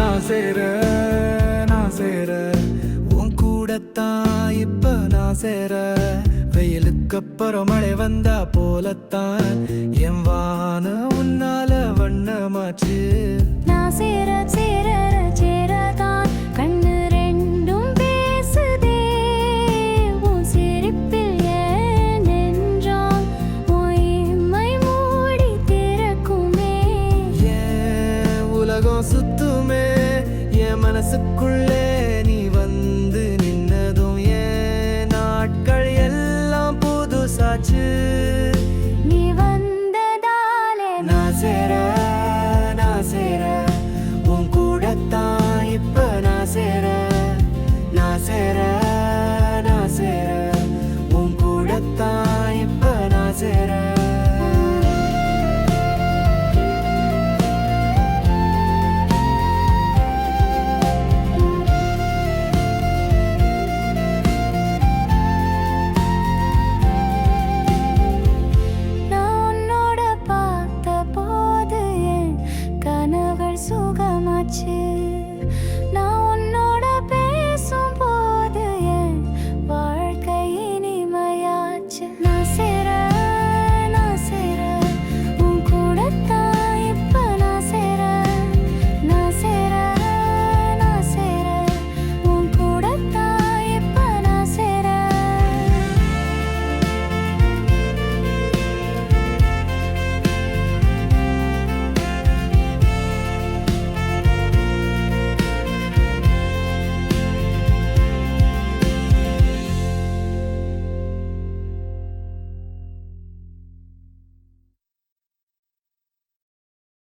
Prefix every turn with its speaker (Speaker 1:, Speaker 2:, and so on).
Speaker 1: நான் சேர நான் சேர உன் கூடத்தான் இப்ப நான் சேர வெயிலுக்கு அப்புறம் மழை வந்தா போலத்தான். என் வான உன்னால வண்ணமாச்சு.
Speaker 2: நான் சேர சேர சேரதான். கண்ணு ரெண்டும் பேசுதே. உன் சிரிப்பில் என்றால் மூடி திறக்குமே.
Speaker 1: ஏன் உலகம் சுத்து மனசுக்குள்ளே நீ வந்து நின்னதும் ஏன்? நாட்கள் எல்லாம் புதுசாச்சு.
Speaker 2: நீ வந்ததாலே
Speaker 1: நான் சேர